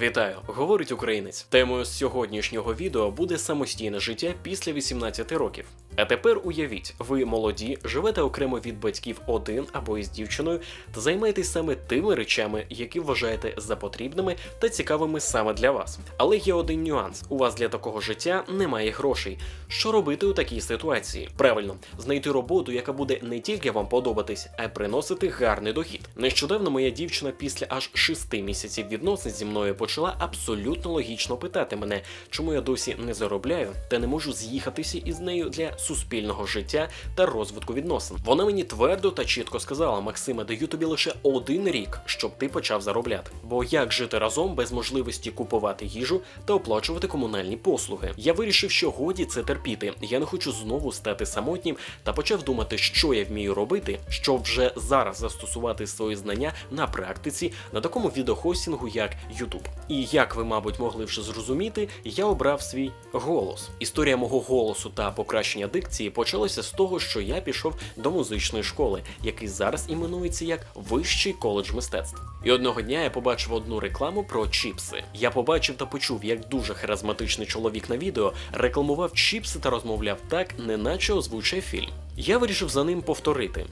Вітаю, говорить українець. Темою сьогоднішнього відео буде самостійне життя після 18 років. А тепер уявіть, ви молоді, живете окремо від батьків один або із дівчиною та займаєтесь саме тими речами, які вважаєте за потрібними та цікавими саме для вас. Але є один нюанс: у вас для такого життя немає грошей. Що робити у такій ситуації? Правильно, знайти роботу, яка буде не тільки вам подобатись, а й приносити гарний дохід. Нещодавно моя дівчина після аж шести місяців відносин зі мною почала абсолютно логічно питати мене, чому я досі не заробляю та не можу з'їхатися із нею для суспільного життя та розвитку відносин. Вона мені твердо та чітко сказала: Максиме, даю тобі лише один рік, щоб ти почав заробляти. Бо як жити разом без можливості купувати їжу та оплачувати комунальні послуги? Я вирішив, що годі це терпіти. Я не хочу знову стати самотнім та почав думати, що я вмію робити, щоб вже зараз застосувати свої знання на практиці на такому відеохостінгу, як YouTube. І як ви, мабуть, могли вже зрозуміти, я обрав свій голос. Історія мого голосу та покращення дикції почалося з того, що я пішов до музичної школи, який зараз іменується як Вищий коледж мистецтв. І одного дня я побачив одну рекламу про чіпси. Я побачив та почув, як дуже харизматичний чоловік на відео рекламував чіпси та розмовляв так, неначе озвучує фільм. Я вирішив за ним повторити.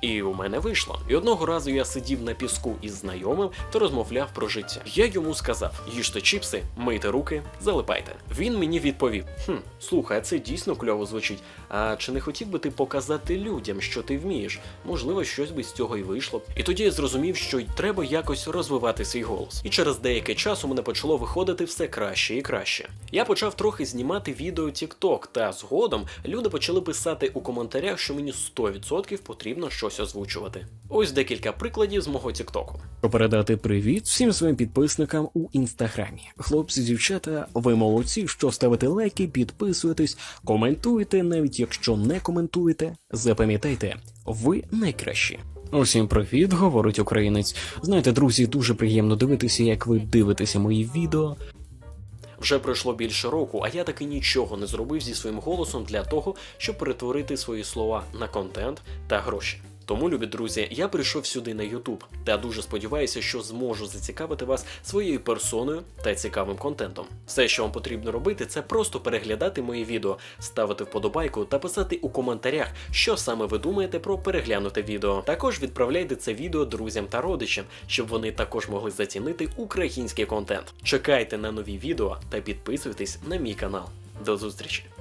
І у мене вийшло. І одного разу я сидів на піску із знайомим та розмовляв про життя. Я йому сказав: їжте чіпси, мийте руки, залипайте. Він мені відповів: Хм, слухай, це дійсно кльово звучить. А чи не хотів би ти показати людям, що ти вмієш? Можливо, щось би з цього й вийшло. І тоді я зрозумів, що й треба якось розвивати свій голос. І через деякий час у мене почало виходити все краще і краще. Я почав трохи знімати відео TikTok, та згодом люди почали писати у коментарях, що мені 100% потрібно щось озвучувати. Ось декілька прикладів з мого TikTok. Передати привіт всім своїм підписникам у інстаграмі. Хлопці, дівчата, ви молодці, що ставите лайки, підписуєтесь, коментуєте, навіть якщо не коментуєте. Запам'ятайте, ви найкращі. Усім привіт, говорить українець. Знаєте, друзі, дуже приємно дивитися, як ви дивитеся мої відео. Вже пройшло більше року, а я таки нічого не зробив зі своїм голосом для того, щоб перетворити свої слова на контент та гроші. Тому, любі друзі, я прийшов сюди на YouTube та дуже сподіваюся, що зможу зацікавити вас своєю персоною та цікавим контентом. Все, що вам потрібно робити, це просто переглядати мої відео, ставити вподобайку та писати у коментарях, що саме ви думаєте про переглянуте відео. Також відправляйте це відео друзям та родичам, щоб вони також могли зацінити український контент. Чекайте на нові відео та підписуйтесь на мій канал. До зустрічі!